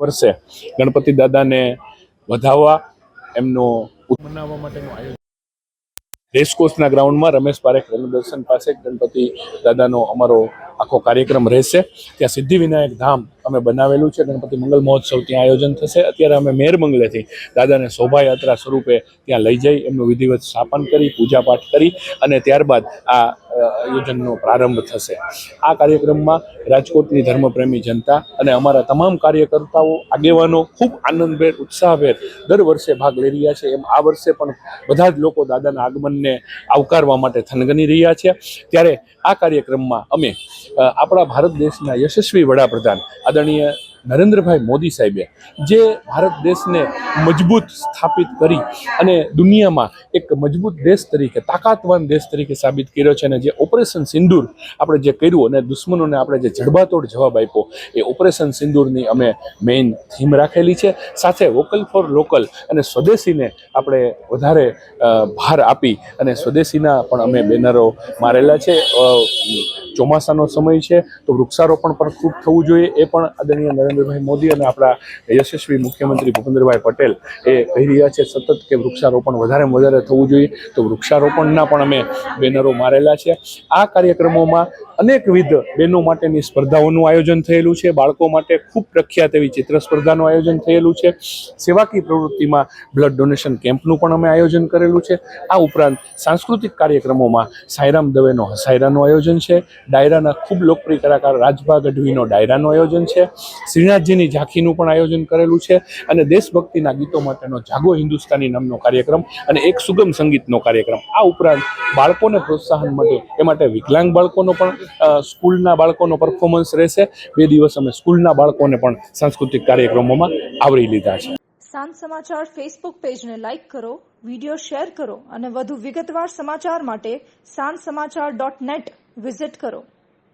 વર્ષે ગણપતિ દાદાને વધાવવા એમનો મનાવવા માટેનું આયોજન. રેસકોર્સના ગ્રાઉન્ડમાં રમેશ પારેખ રંગદર્શન પાસે ગણપતિ દાદાનો અમારો આખો કાર્યક્રમ રહેશે. ત્યાં સિદ્ધિવિનાયક ધામ અમે બનાવેલું છે, ગણપતિ મંગલ મહોત્સવ ત્યાં આયોજન થશે. અત્યારે અમે મેર મંગલેથી દાદાને શોભાયાત્રા સ્વરૂપે ત્યાં લઈ જઈ, એમનું વિધિવત સ્થાપન કરી, પૂજાપાઠ કરી અને ત્યારબાદ આ આયોજનનો પ્રારંભ થશે. આ કાર્યક્રમમાં રાજકોટની ધર્મપ્રેમી જનતા અને અમારા તમામ કાર્યકર્તાઓ, આગેવાનો ખૂબ આનંદભેર, ઉત્સાહભેર દર વર્ષે ભાગ લઈ રહ્યા છે. એમ આ વર્ષે પણ બધા જ લોકો દાદાના આગમનને આવકારવા માટે થનગની રહ્યા છે. ત્યારે આ કાર્યક્રમમાં અમે આપણા ભારત દેશના યશસ્વી વડાપ્રધાન આદરણીય નરેન્દ્રભાઈ મોદી સાહેબે જે ભારત દેશને મજબૂત સ્થાપિત કરી અને દુનિયામાં એક મજબૂત દેશ તરીકે, તાકાતવાન દેશ તરીકે સાબિત કર્યો છે અને જે ઓપરેશન સિંદૂર આપણે જે કર્યું અને દુશ્મનોને આપણે જે જડબાતોડ જવાબ આપ્યો, એ ઓપરેશન સિંદૂરની અમે મેઇન થીમ રાખેલી છે. સાથે વોકલ ફોર લોકલ અને સ્વદેશીને આપણે વધારે ભાર આપી અને સ્વદેશીના પણ અમે બેનરો મારેલા છે. ચોમાસાનો સમય છે, તો વૃક્ષારોપણ પણ ખૂબ થવું જોઈએ. એ પણ આદરણીય નરેન્દ્રભાઈ મોદી અને આપણા યશસ્વી મુખ્યમંત્રી ભૂપેન્દ્રભાઈ પટેલ એ કહી રહ્યા છે સતત કે વૃક્ષારોપણ વધારેમાં વધારે થવું જોઈએ. તો વૃક્ષારોપણના પણ અમે બેનરો મારેલા છે. આ કાર્યક્રમોમાં અનેકવિધ બહેનો માટેની સ્પર્ધાઓનું આયોજન થયેલું છે. બાળકો માટે ખૂબ પ્રખ્યાત એવી ચિત્ર સ્પર્ધાનું આયોજન થયેલું છે. સેવાકીય પ્રવૃત્તિમાં બ્લડ ડોનેશન કેમ્પનું પણ અમે આયોજન કરેલું છે. આ ઉપરાંત સાંસ્કૃતિક કાર્યક્રમોમાં સાયરામ દવેનો હસાયરાનું આયોજન છે. ડાયરાના ખૂબ લોકપ્રિય કલાકાર રાજભા ગઢવીનો ડાયરાનું આયોજન છે. શ્રીનાથજીની ઝાંખીનું પણ આયોજન કરેલું છે અને દેશભક્તિના ગીતો માટેનો જાગો હિન્દુસ્તાની નામનો કાર્યક્રમ અને એક સુગમ સંગીતનો કાર્યક્રમ. આ ઉપરાંત બાળકોને પ્રોત્સાહન માટે એ માટે વિકલાંગ બાળકોનો પણ સ્કૂલના બાળકોનો પરફોર્મન્સ રહેશે. બે દિવસ અમે સ્કૂલના બાળકોને પણ સાંસ્કૃતિક કાર્યક્રમોમાં આવરી લીધા છે. સાંજ સમાચાર ફેસબુક પેજને લાઇક કરો વિડિયો શેર કરો અને વધુ વિગતવાર સમાચાર માટે સાંજ સમાચાર ડોટ નેટ વિઝિટ કરો.